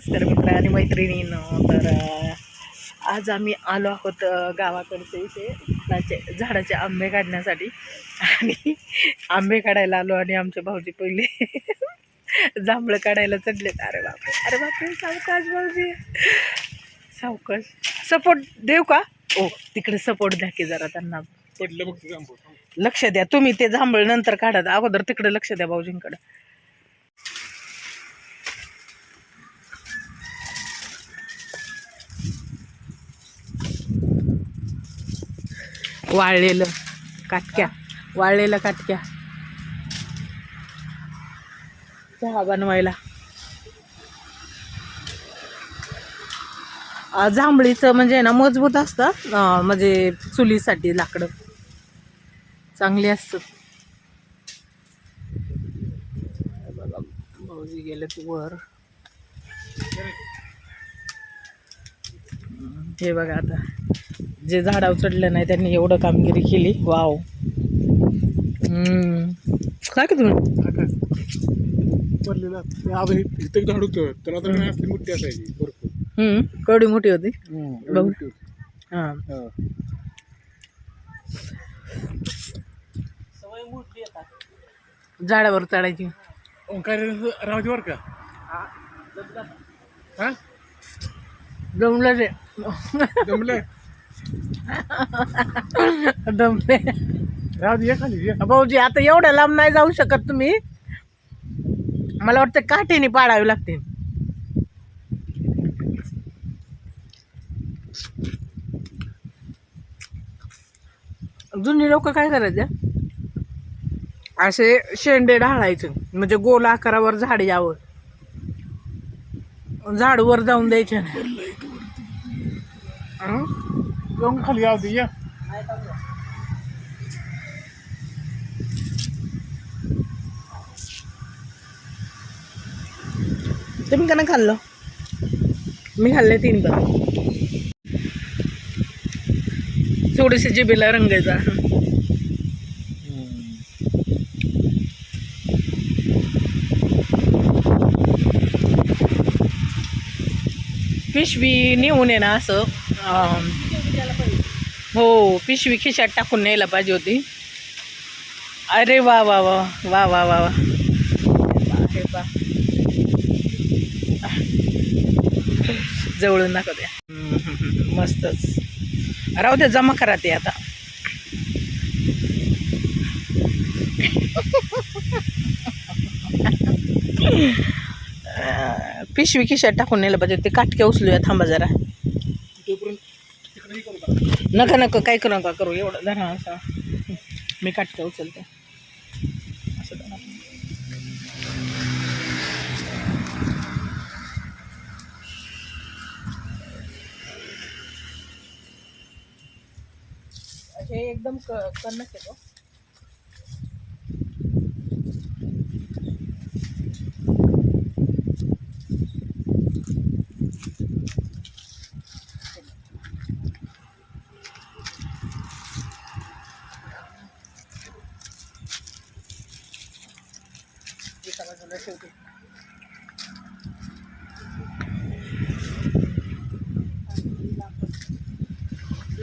नमस्कार मित्र आणि मैत्रिणींनो तर आज आम्ही आलो आहोत गावाकडचे इथे झाडाचे झाडाचे आंबे काढण्यासाठी. आणि आंबे काढायला आलो आणि आमचे भाऊजी पहिले जांभळं काढायला चढले अरे बापरे अरे बापरे सावकाश भाऊजी. सावकाश. सपोर्ट देऊ का? ओ तिकडे सपोर्ट द्या की जरा त्यांना. लक्ष द्या तुम्ही ते जांभळ नंतर काढा. अगोदर तिकडे लक्ष द्या भाऊजींकडे. वाळलेलं काटक्या वाळलेलं काटक्या. चहा बनवायला. जांभळीचं म्हणजे ना मजबूत असतं. म्हणजे चुलीसाठी लाकडं. चांगली असतात भाऊजी गेले वर. हे बघा आता. जे झाडावर चढलं नाही त्यांनी एवढं कामगिरी केली. वाव. काय की तुम्ही काय? पडलेलं ते आज इथं एक झाड होतं त्याला तर आपली मोठी असायची भरपूर. हम्म. कवडी मोठी होती? एवढी बघ. मोठी होती. हां. हा. झाडावर चढायची. अहो, काय रे, राहू दे बरं का. हा. दमलं रे जमलं? दमले राहू दे ये. भाऊजी आता एवढ्या लांब नाही जाऊ शकत तुम्ही. मला वाटतं काठीने पाडावी लागते जुनी लोक काय करायचे? असे शेंडे ढाळायचे. म्हणजे गोल आकारावर झाड यावं. झाड वर जाऊन द्यायचे नाही. हं? जाऊन खाली राहू दे तुम्ही का खाल्लं मी खाल्ले तीन पण थोडेसे जिबेला रंगायचा पिशवी नेऊन ये ना असं हो पिशवी खिशात टाकून न्यायला पाहिजे होती. अरे वा वा वा वा वा वा वा. जवळून दाखव द्या. मस्तच. राहू द्या जमा करा ते आता. पिशवी खिशात टाकून नेलं पाहिजे ते काटके उचलूया थांबा जरा तोपर्यंत तिकडे हे करू का? नका नका काय करू नका करू एवढं धरा असा. मी काटके उचलते. असं धरा. हे एकदम क कन्नच येतो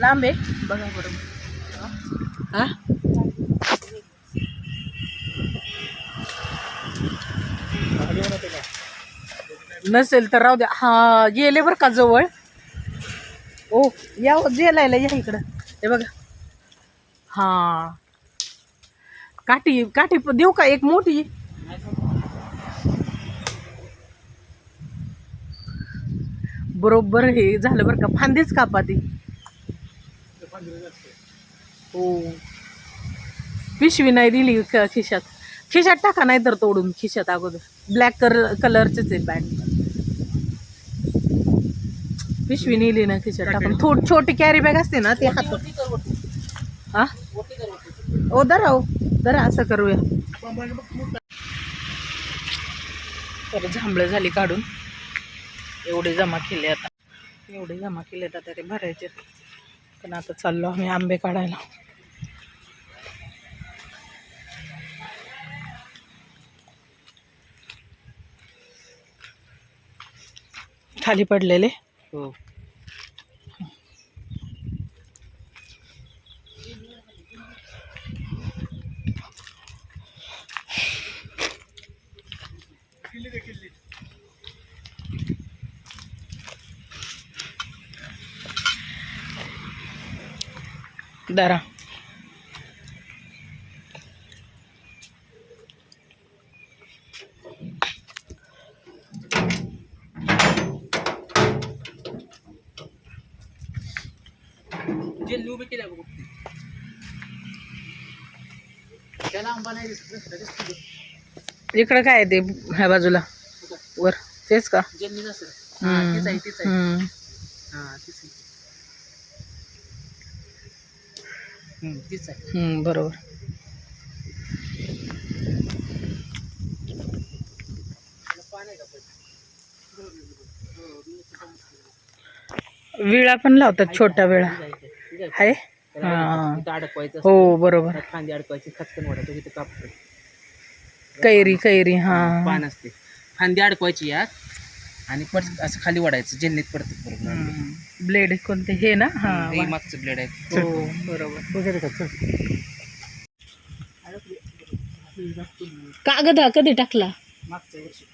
लांब आहे. बघा बरोबर हा? नसेल तर राहू द्या. हा गेले बरं का जवळ? ओ या हो, जेलायला या इकडं. हे बघा. हा. काठी काठी देऊ का एक मोठी? बरोबर हे झालं बरं का. फांदीच कापा ती ते फांदीला जास्त आहे. हो. पिशवी नाही दिली खिशात. खिशात टाका नाही तर तोडून खिशात अगोदर. ब्लॅक कलर कलरचेच आहे पॅन्ट पिशवी नेली ना खिशात टाकून. थोडी छोटी कॅरी बॅग असते ना ते हात हा? ओ धरा हो धरा असं करूया. तर जांभळं झाली काढून. एवढे जमा केले आता. एवढे जमा केले आता ते भरायचे. पण आता चाललो आम्ही आंबे काढायला. खाली पडलेले? हो दरा जेल उभे केल्या बघू त्याला आंबा नाही दिसत दुसरं दिसतं इकडं काय आहे ते ह्या बाजूला? वर. तेच का? हा आहे हम्म. हा तीच आहे हम्म, बरोबर. विळा पण लावतात छोट्या विळा. आहे? हा. अडकवायचं हो बरोबर. खांदी अडकवायची खचकन कापतो. कैरी कैरी हा. पान असते. फांदी अडकवायची यात आणि पट असं खाली वाढायचं जेलनीत पडतं बरोबर ब्लेड कोणते? हे ना? हा हे मागचं ब्लेड आहे. हो बरोबर. वगैरे का चल कागद हा कधी टाकला? मागच्या वर्षी.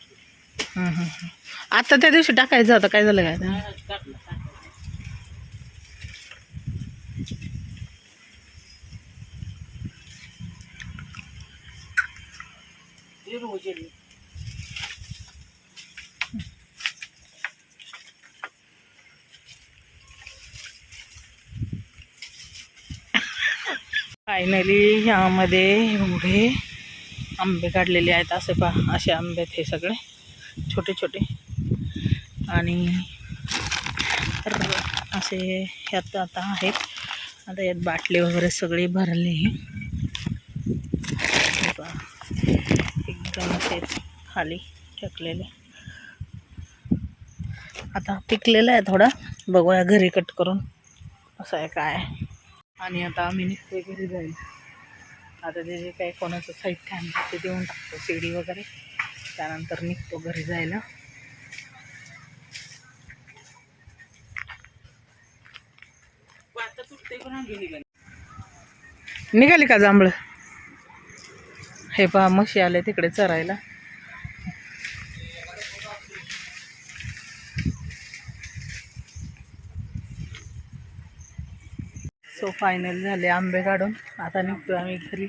आता त्या दिवशी टाकायचं होतं. काय झालं काय? जेलनी. फायनली ह्यामध्ये एवढे आंबे काढलेले आहेत असे पा असे आंबे आहेत हे सगळे छोटे छोटे. आणि असे ह्यात आता आहेत. आता यात बाटली वगैरे सगळे भरले. एकदम असे खाली टाकलेले. आता पिकलेलं आहे थोडा. बघूया घरी कट करून असं आहे काय आणि आता आम्ही निघतोय घरी जाईल आता ते जे काही कोणाचं साहित्य आणलं ते देऊन टाकतो शिडी वगैरे. त्यानंतर निघतो घरी जायला. निघाली का जांभळं? हे पहा म्हशी आले तिकडे चरायला. सो फायनल झाले आंबे काढून. आता निघतो आम्ही घरी.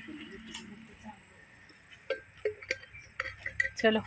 चलो.